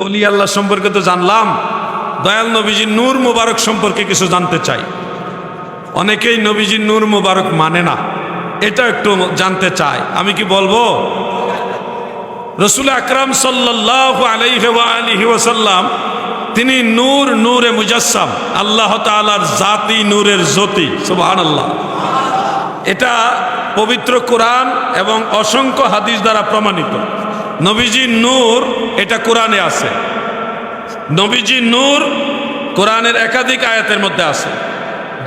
আল্লাহ সম্পর্কে তো জানলাম। দয়াল নবীজির নূর মোবারক সম্পর্কে কিছু জানতে চাই। অনেকেই নবীজির নূর মোবারক মানে না। এটা একটু জানতে চাই। আমি কি বলব? রসুল আকরাম সাল্লাহ আলিহি তিনি নূর নূরে মুজাসসাম, আল্লাহ তালার জাতি নূরের জ্যোতি। সুবহান আল্লাহ এটা পবিত্র কোরআন এবং অসংখ্য হাদিস দ্বারা প্রমাণিত। নবীজি নূর এটা কোরআনে আছে নবীজি নূর কোরআনের একাধিক আয়াতের মধ্যে আছে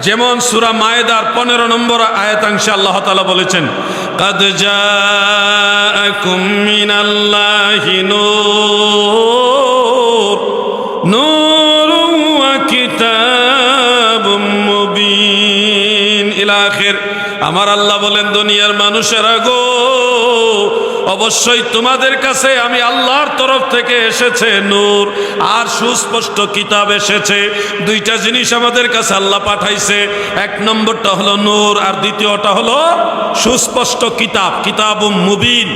যেমন সুরা মায়েদার পনেরো নম্বর আয়াতাংশে আল্লাহ তালা বলেছেন قد جاءكم من الله نور نور وكتاب مبين إلى آخر আমার আল্লাহ বলেন দুনিয়ার মানুষেরা গো অবশ্যই তোমাদের কাছে আমি আল্লাহর তরফ থেকে এসেছে নূর আর সুস্পষ্ট কিতাব এসেছে। দুইটা জিনিস আমাদের কাছে আল্লাহ পাঠাইছে। এক নম্বরটা হলো নূর আর দ্বিতীয়টা হলো সুস্পষ্ট কিতাব কিতাব মুবিন।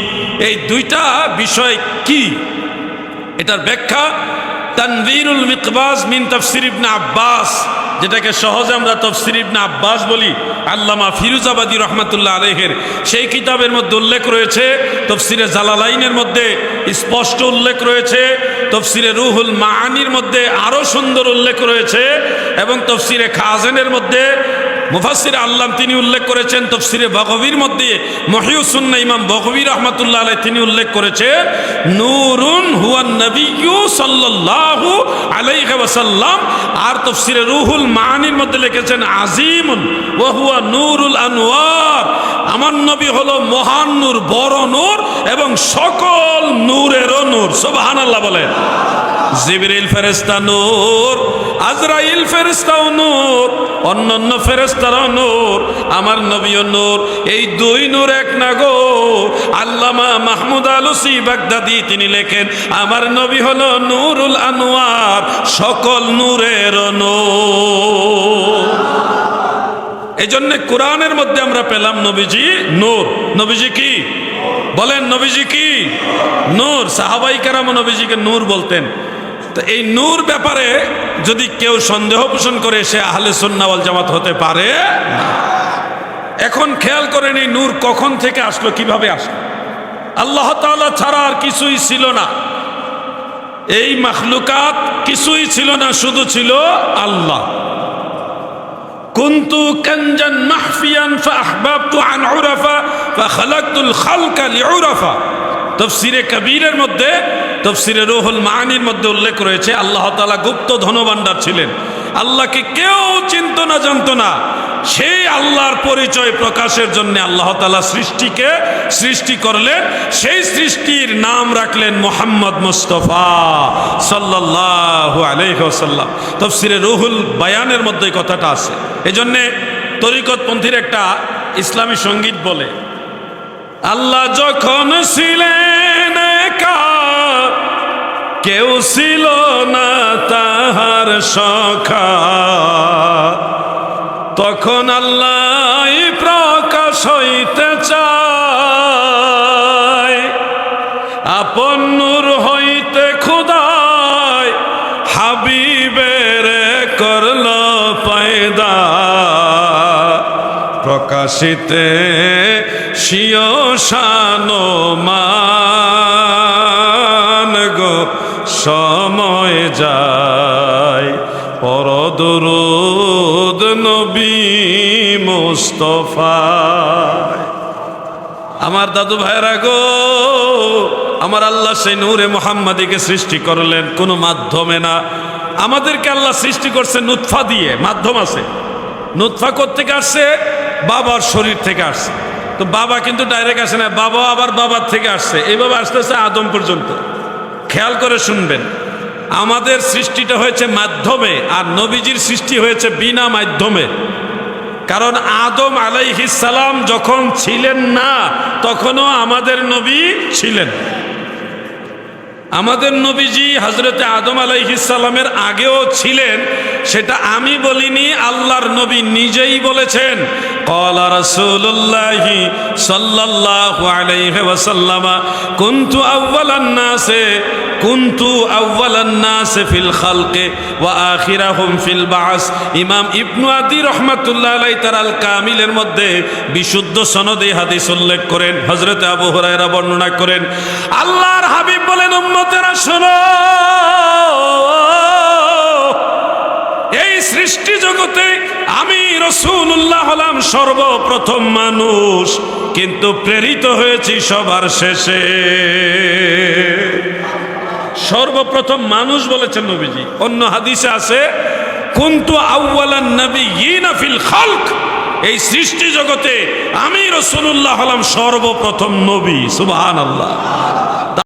এই দুইটা বিষয় কি? এটার ব্যাখ্যা, তানভীরুল মিকবাজ মিন তফসির ইবনে আব্বাস। যেটাকে সহজে আমরা তফসির না আব্বাস বলি, আল্লামা ফিরুজাবাদী রহমাতুল্লাহ আলহের সেই কিতাবের মধ্যে উল্লেখ রয়েছে, তফসিরে জালালাইনের মধ্যে স্পষ্ট উল্লেখ রয়েছে, তফসিরে রুহুল মাহানির মধ্যে আরও সুন্দর উল্লেখ রয়েছে, এবং তফসিরে খাজেনের মধ্যে মুফাসির আল্লাম তিনি উল্লেখ করেছেন, তফসিরে বগবির মধ্যে মহিউসুন্না ইমাম বগবি রহমতুল্লাহ আলাই তিনি উল্লেখ করেছে নূরুন হুয়ান নবিয়ু সাল্লাল্লাহু আলাইহি ওয়াসাল্লাম। আর তফসিরে রুহুল মানির মধ্যে লিখেছেন, আজিমুন ওয়া হুয়া নূরুল আনওয়ার। আমার নবী হলো মহান নূর, বড় নূর এবং সকল নূরেরও নূর। সুবহানাল্লাহ বলেন। জিবরিল ফেরেস্তা নূর, আজরাইল ফেরেস্তাও নূর, অন্যান্য ফেরেস্তারাও নূর, আমার নবীও নূর। এই দুই নূর এক না গো। আল্লামা মাহমুদ আলুসি বাগদাদি, তিনি লেখেন, আমার নবী হলো নূরুল আনোয়ার, সকল নূরের নূর। এই জন্য কোরআনের মধ্যে আমরা পেলাম নবীজি নূর। নবীজি কি? বলেন, নবীজি কি? নূর। সাহাবাই কারাম নবীজিকে নূর বলতেন। তো এই নূর ব্যাপারে যদি কেউ সন্দেহ পোষণ করে সে আহলে সন্নাওয়াল জামাত হতে পারে না। এখন খেয়াল করেন এই নূর কখন থেকে আসলো কিভাবে আসলো আল্লাহ তাআলা ছাড়া আর কিছুই ছিল না এই মাখলুকাত কিছুই ছিল না শুধু ছিল আল্লাহ كنت كنجا مخفيا فأحببت عن عرفا فخلقت الخلق لعرفا তফসিরে কবিরের মধ্যে, তফসিরে রুহুল মাহানির মধ্যে উল্লেখ রয়েছে, আল্লাহ তালা গুপ্ত ধনভাণ্ডার ছিলেন। আল্লাহকে কেউ চিনত না, জানত না। সেই আল্লাহর পরিচয় প্রকাশের জন্য আল্লাহ তালা সৃষ্টিকে সৃষ্টি করলেন। সেই সৃষ্টির নাম রাখলেন মোহাম্মদ মুস্তফা সাল্লাহ আলহ্লাম তফসিরে রুহুল বায়ানের মধ্যে কথাটা আছে। এজন্যে তরিকতপন্থীর একটা ইসলামী সংগীত বলে আল্লাহ যখন ছিলেন কেউ ছিল না তাহার সখা। তখন আল্লাহ প্রকাশিতে শিও শানো মান গো, সময় যায়। পরদরুদ নবী মুস্তফায় আমার দাদু ভাইরা গো, আমার আল্লাহ সেই নূরে মোহাম্মদীকে সৃষ্টি করলেন কোনো মাধ্যমে না। আমাদেরকে আল্লাহ সৃষ্টি করছে নুৎফা দিয়ে, মাধ্যম আছে। নুৎফা থেকে আসছে? বাবার শরীর থেকে আসছে। তো বাবা কিন্তু ডাইরেক্ট আসে না, বাবা আবার বাবার থেকে আসছে। এইভাবে আসতেছে আদম পর্যন্ত। খেয়াল করে শুনবেন, আমাদের সৃষ্টিটা হয়েছে মাধ্যমে আর নবীজির সৃষ্টি হয়েছে বিনা মাধ্যমে। কারণ আদম আলাইহিসালাম যখন ছিলেন না, তখনও আমাদের নবী ছিলেন। আমাদের নবীজি হজরতে আদম আলাইহিসালামের আগেও ছিলেন, সেটা আমি বলিনি, আল্লাহর নবী নিজেই বলেছেন। قال رسول الله صلى الله عليه وسلم كنت أول الناس كنت أول الناس في الخلق وآخرهم في البعث ইমাম ইবনু আদি রহমাতুল্লাহ আলাই তার আল কামিলের মধ্যে বিশুদ্ধ সনদে হাদিস উল্লেখ করেন হজরত আবু হুরায়রা বর্ণনা করেন আল্লাহর হাবিব বলেন উম্মতেরা শোনো এই সৃষ্টি জগতে আমি রসুল্লাহ হলাম সর্বপ্রথম মানুষ, কিন্তু প্রেরিত হয়েছি সবার শেষে। সর্বপ্রথম মানুষ বলেছেন নবীজি। অন্য হাদিসে আছে, কুন্তু আউ্বালান নবী ফিল খালক। এই সৃষ্টি জগতে আমি রসুল্লাহ হলাম সর্বপ্রথম নবী সুবহান আল্লাহ